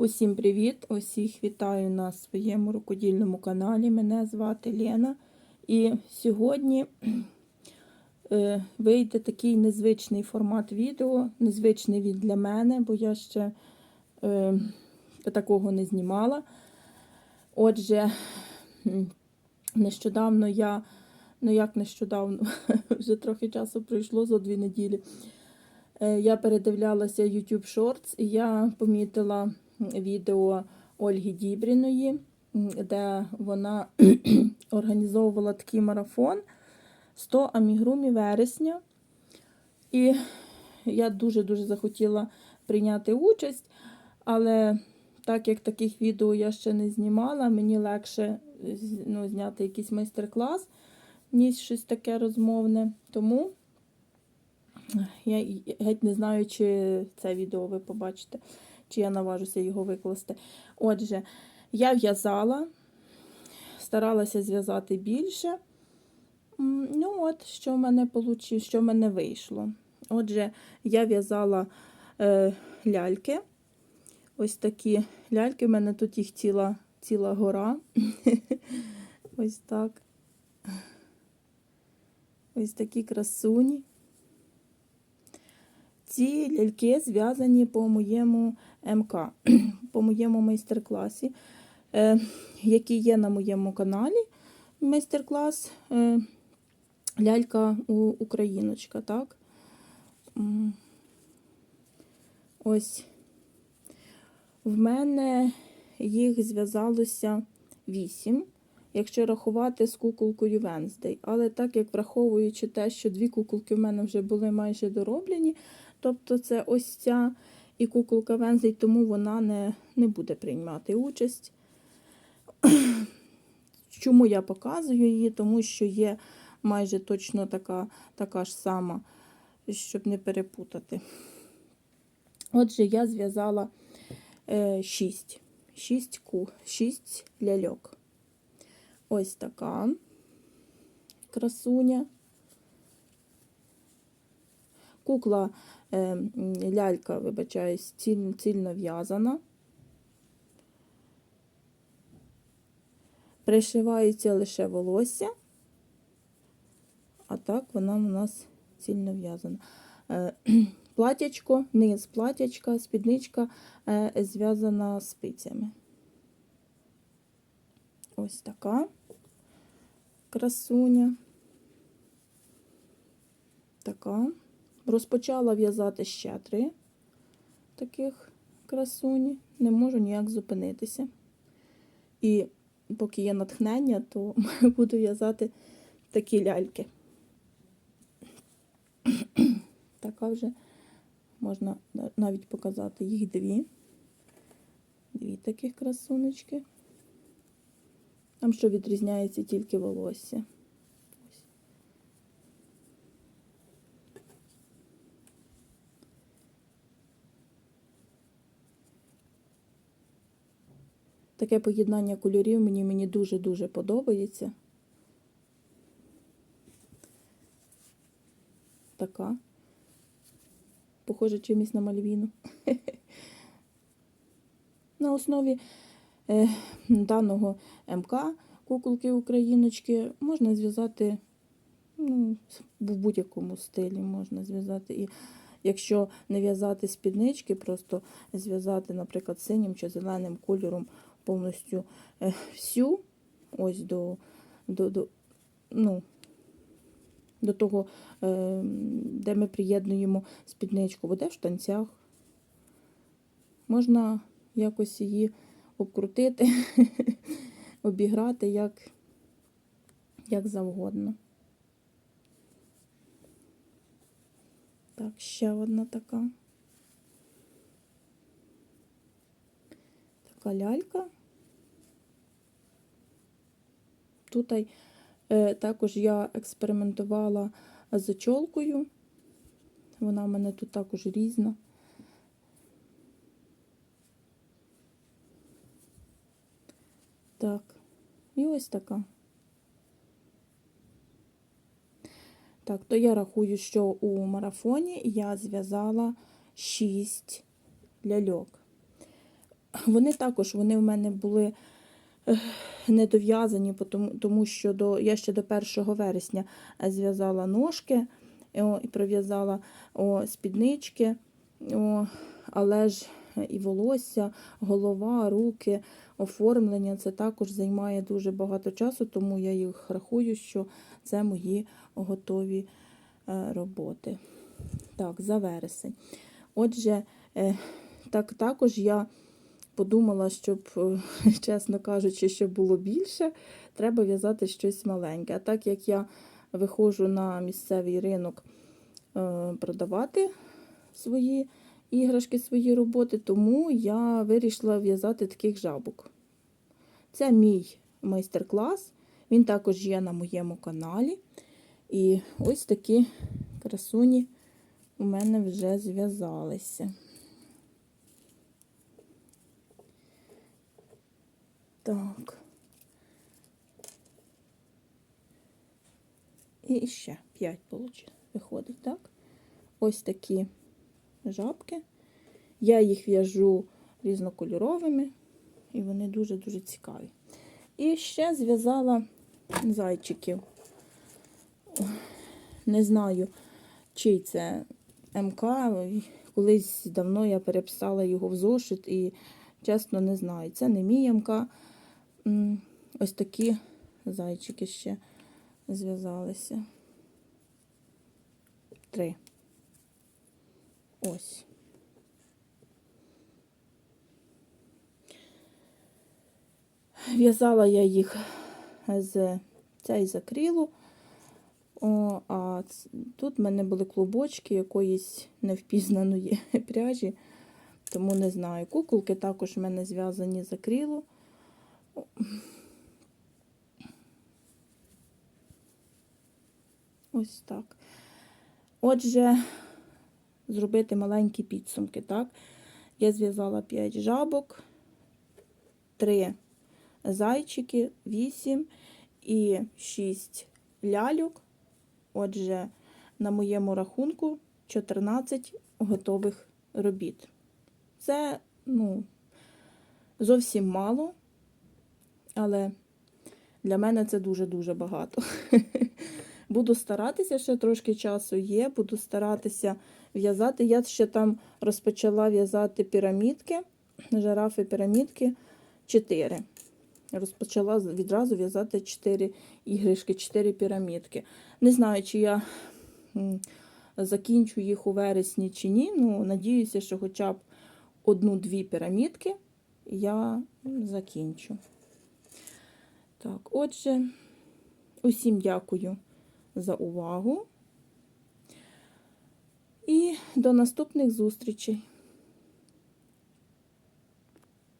Усім привіт! Усіх вітаю на своєму рукодільному каналі. Мене звати Лена. І сьогодні е, вийде такий незвичний формат відео. Незвичний він для мене, бо я ще е, такого не знімала. Отже, нещодавно я, ну як нещодавно, вже трохи часу пройшло за дві неділі. Е, Я передивлялася YouTube Shorts і я помітила відео Ольги Дібріної, де вона організовувала такий марафон 100 амігрумів вересня. І я дуже-дуже захотіла прийняти участь, але так як таких відео я ще не знімала, мені легше ну, зняти якийсь майстер-клас, ніж щось таке розмовне. Тому я геть не знаю, чи це відео ви побачите, чи я наважуся його викласти. Отже, я в'язала, старалася зв'язати більше. Ну, от, що в мене получи, що в мене вийшло. Отже, я в'язала е, ляльки. Ось такі ляльки. У мене тут їх ціла, ціла гора. Ось так. Ось такі красуні. Ці ляльки зв'язані по моєму МК, по моєму майстер-класі, е, який є на моєму каналі. Майстер-клас е, лялька у Україночка. так? Ось в мене їх зв'язалося вісім, якщо рахувати з куколкою Венздей. Але так як враховуючи те, що дві куколки в мене вже були майже дороблені, тобто це ось ця і куколка Венздей, тому вона не, не буде приймати участь. Чому я показую її? Тому що є майже точно така, така ж сама, щоб не перепутати. Отже, я зв'язала е, 6. 6 ку, 6 ляльок. Ось така красуня. Кукла лялька, вибачаюсь, ціль, цільно в'язана. Пришивається лише волосся, а так вона у нас цільно в'язана. Е, Платячко, низ платячка, спідничка е, зв'язана спицями. Ось така красуня. Така. Розпочала в'язати ще три таких красуні. Не можу ніяк зупинитися. І поки є натхнення, то буду в'язати такі ляльки. Така вже можна навіть показати їх дві. Дві таких красунечки. Там що відрізняється тільки волосся. Таке поєднання кольорів мені, мені дуже-дуже подобається. Така. Похоже чимось на мальвіну. На основі е, даного МК куколки Україночки можна зв'язати ну, в будь-якому стилі можна зв'язати. І якщо не в'язати спіднички, просто зв'язати, наприклад, синім чи зеленим кольором повністю е, всю, ось до, до, до, ну, до того, е, де ми приєднуємо спідничку, буде в штанцях. Можна якось її обкрутити, обіграти як, як завгодно. Так, ще одна така. Така лялька. Тут е, також я експериментувала з очолкою. Вона в мене тут також різна. Так, і ось така. Так, то я рахую, що у марафоні я зв'язала 6 ляльок. Вони також вони в мене були ех, недов'язані, тому, що до, я ще до 1 вересня зв'язала ножки о, і пров'язала спіднички, о, але ж і волосся, голова, руки, оформлення це також займає дуже багато часу, тому я їх рахую, що це мої готові е, роботи. Так, за вересень. Отже, е, так також я подумала, щоб, е, чесно кажучи, щоб було більше, треба в'язати щось маленьке. А так як я виходжу на місцевий ринок е, продавати свої іграшки, свої роботи, тому я вирішила в'язати таких жабок. Це мій майстер-клас, він також є на моєму каналі. І ось такі красуні у мене вже зв'язалися. Так. І ще 5 виходить, так? Ось такі жабки. Я їх в'яжу різнокольоровими, і вони дуже-дуже цікаві. І ще зв'язала зайчиків. Не знаю, чий це МК. Колись давно я переписала його в зошит і, чесно, не знаю. Це не мій МК. Ось такі зайчики ще зв'язалися. Три. Ось. В'язала я їх з цей з. О, а тут в мене були клубочки якоїсь невпізнаної пряжі, тому не знаю. Куколки також в мене зв'язані з акрилу. Ось так. Отже, зробити маленькі підсумки, так? Я зв'язала 5 жабок, 3 зайчики, 8 і 6 ляльок. Отже, на моєму рахунку 14 готових робіт. Це, ну, зовсім мало, але для мене це дуже-дуже багато. Буду старатися, ще трошки часу є, буду старатися в'язати. Я ще там розпочала в'язати пірамідки, жирафи пірамідки 4. Розпочала відразу в'язати 4 іграшки, 4 пірамідки. Не знаю, чи я закінчу їх у вересні чи ні. Ну, надіюся, що хоча б одну-дві пірамідки я закінчу. Так, отже, усім дякую за увагу. І до наступних зустрічей.